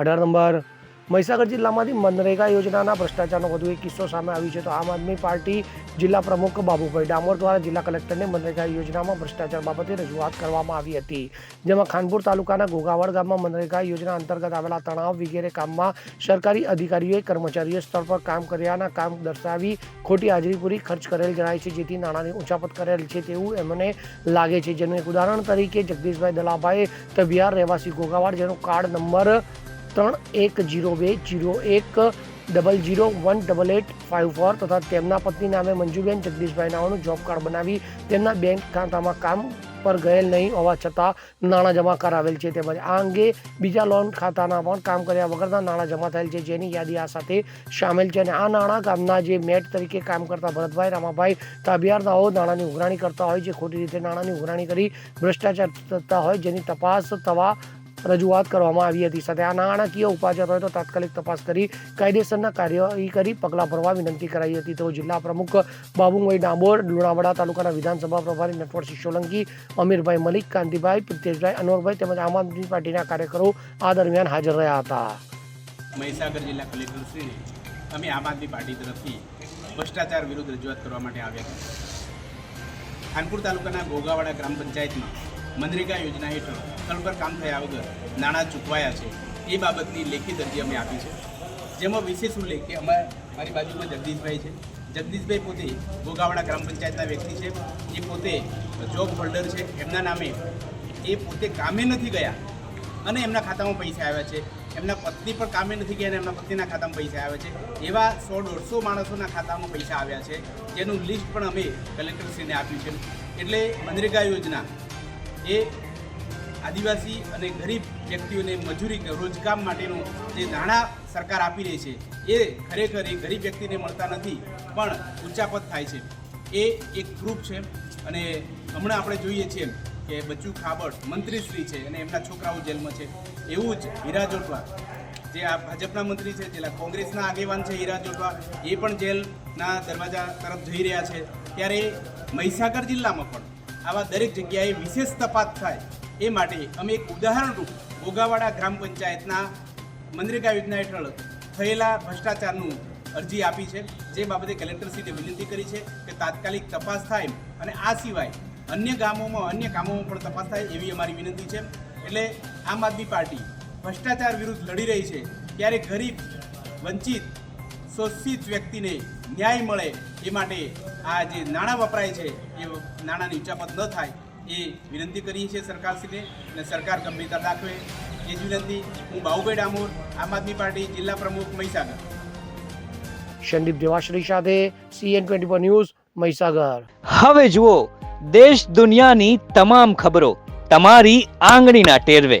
અઢાર નંબર. મહીસાગર જિલ્લામાંથી મનરેગા યોજનાના ભ્રષ્ટાચારનો વધુ એક કિસ્સો સામે આવ્યો છે. તો આમ આદમી પાર્ટી જિલ્લા પ્રમુખ બાબુભાઈ ડામોર દ્વારા જિલ્લા કલેક્ટરને મનરેગા યોજનામાં ભ્રષ્ટાચાર બાબતે રજૂઆત કરવામાં આવી હતી. જેમાં ખાનપુર તાલુકાના ગોગાવડ ગામમાં મનરેગા યોજના અંતર્ગત આવેલા તણાવ વગેરે કામમાં સરકારી અધિકારીઓએ કર્મચારીઓ સ્થળ પર કામ કર્યાના કામ દર્શાવી ખોટી હાજરી પૂરી ખર્ચ કરેલ જણાય છે. જેથી નાણાંની ઉચાપત કરેલ છે તેવું એમને લાગે છે. જેનું એક ઉદાહરણ તરીકે જગદીશભાઈ દલાભાઈ તબિયાર રહેવાસી ગોગાવાડ જેનો કાર્ડ નંબર ત્રણ એક જીરો બે જીરો એક double zero one double eight five four તથા તેમના પત્ની નામે મંજુબેન જગદીશભાઈ નાઓનું જોબ કાર્ડ બનાવી તેમના બેંક ખાતામાં કામ પર ગયેલ નહીં હોવા છતાં નાણાં જમા કરાવેલ છે. તેમજ આ અંગે બીજા લોન ખાતાના પણ કામ કર્યા વગરના નાણાં જમા થયેલ છે. જેની યાદી આ સાથે સામેલ છે અને આ નાણાં ગામના જે મેટ તરીકે કામ કરતા ભરતભાઈ, રામાભાઈ તાબિયારનાઓ નાણાંની ઉઘરાણી કરતા હોય છે ખોટી રીતે નાણાંની ઉઘરાણી કરી ભ્રષ્ટાચાર થતા હોય, જેની તપાસ થવા રજૂઆત કરવામાં આવી હતી. સાથે આ નાણાકીય હોય તો તાત્કાલિક તપાસ કરી કાયદેસરના કાર્યવાહી કરી પગલાં ભરવા વિનંતી કરાઈ હતી. તો જિલ્લા પ્રમુખ બાબુભાઈ ડામોર લુણાવાડા તાલુકાના વિધાનસભા પ્રભારી નટવરસિંહ સોલંકી અમીરભાઈ મલિક, કાંતિભાઈ, પ્રિતેશભાઈ અનોરભાઈ તેમજ આમ આદમી પાર્ટીના કાર્યકરો આ દરમિયાન હાજર રહ્યા હતા. મહીસાગર જિલ્લા કલેક્ટરશ્રીને અમે આમ આદમી પાર્ટી તરફથી ભ્રષ્ટાચાર વિરુદ્ધ રજૂઆત કરવા માટે આવ્યા ખાનપુર તાલુકાના ગોગાવાડા ગ્રામ પંચાયતમાં મનરેગા યોજના હેઠળ પર કામ થયા વગર નાણાં ચૂકવાયા છે. એ બાબતની લેખિત અરજી અમે આપી છે. જેમાં વિશેષ ઉલ્લેખ કે અમારા મારી બાજુમાં જગદીશભાઈ છે. જગદીશભાઈ પોતે ગોગાવાડા ગ્રામ પંચાયતના વ્યક્તિ છે. એ પોતે જોબ હોલ્ડર છે. એમના નામે એ પોતે કામે નથી ગયા અને એમના ખાતામાં પૈસા આવ્યા છે. એમના પત્ની પણ કામે નથી ગયા અને એમના પત્નીના ખાતામાં પૈસા આવ્યા છે. એવા સો દોઢસો માણસોના ખાતામાં પૈસા આવ્યા છે. જેનું લિસ્ટ પણ અમે કલેક્ટરશ્રીને આપ્યું છે. એટલે મનરેગા યોજના એ આદિવાસી અને ગરીબ વ્યક્તિઓને મજૂરી રોજગાર માટેનું જે નાણાં સરકાર આપી રહી છે, એ ખરેખર એ ગરીબ વ્યક્તિને મળતા નથી, પણ ઉચ્ચાપત થાય છે. એ એક ગ્રુપ છે અને હમણાં આપણે જોઈએ છીએ કે બચ્ચુ ખાબડ મંત્રીશ્રી છે અને એમના છોકરાઓ જેલમાં છે. એવું જ હીરા જોટવા. જે આ ભાજપના મંત્રી છે, જેલા કોંગ્રેસના આગેવાન છે હીરા જોટવા, એ પણ જેલના દરવાજા તરફ જઈ રહ્યા છે. ત્યારે મહીસાગર જિલ્લામાં પણ આવા દરેક જગ્યાએ વિશેષ તપાસ થાય. એ માટે અમે એક ઉદાહરણરૂપ ગોગાવાડા ગ્રામ પંચાયતના મનરેગા યોજના હેઠળ થયેલા ભ્રષ્ટાચારનું અરજી આપી છે, જે બાબતે કલેક્ટરશ્રીને વિનંતી કરી છે કે તાત્કાલિક તપાસ થાય અને આ સિવાય અન્ય ગામોમાં, અન્ય કામોમાં પણ તપાસ થાય એવી અમારી વિનંતી છે. એટલે આમ આદમી પાર્ટી ભ્રષ્ટાચાર વિરુદ્ધ લડી રહી છે, ત્યારે ગરીબ, વંચિત શોષિત વ્યક્તિને ન્યાય મળે એ માટે આ જે નાણાં વપરાય છે એ નાણાંની ઉચાપત ન થાય એ વિનંતી કરીએ છીએ સરકારશ્રીને અને સરકાર ગંભીરતા દાખવે. એ જ વિનંતી હું બાહુભાઈ ડામોર આમ આદમી પાર્ટી જિલ્લા પ્રમુખ મહીસાગર. સંદીપ દેવાશ્રી સાથે સીએન ટ્વેન્ટી ન્યૂઝ મહીસાગર. હવે જુઓ દેશ દુનિયાની તમામ ખબરો તમારી આંગળીના ટેરવે.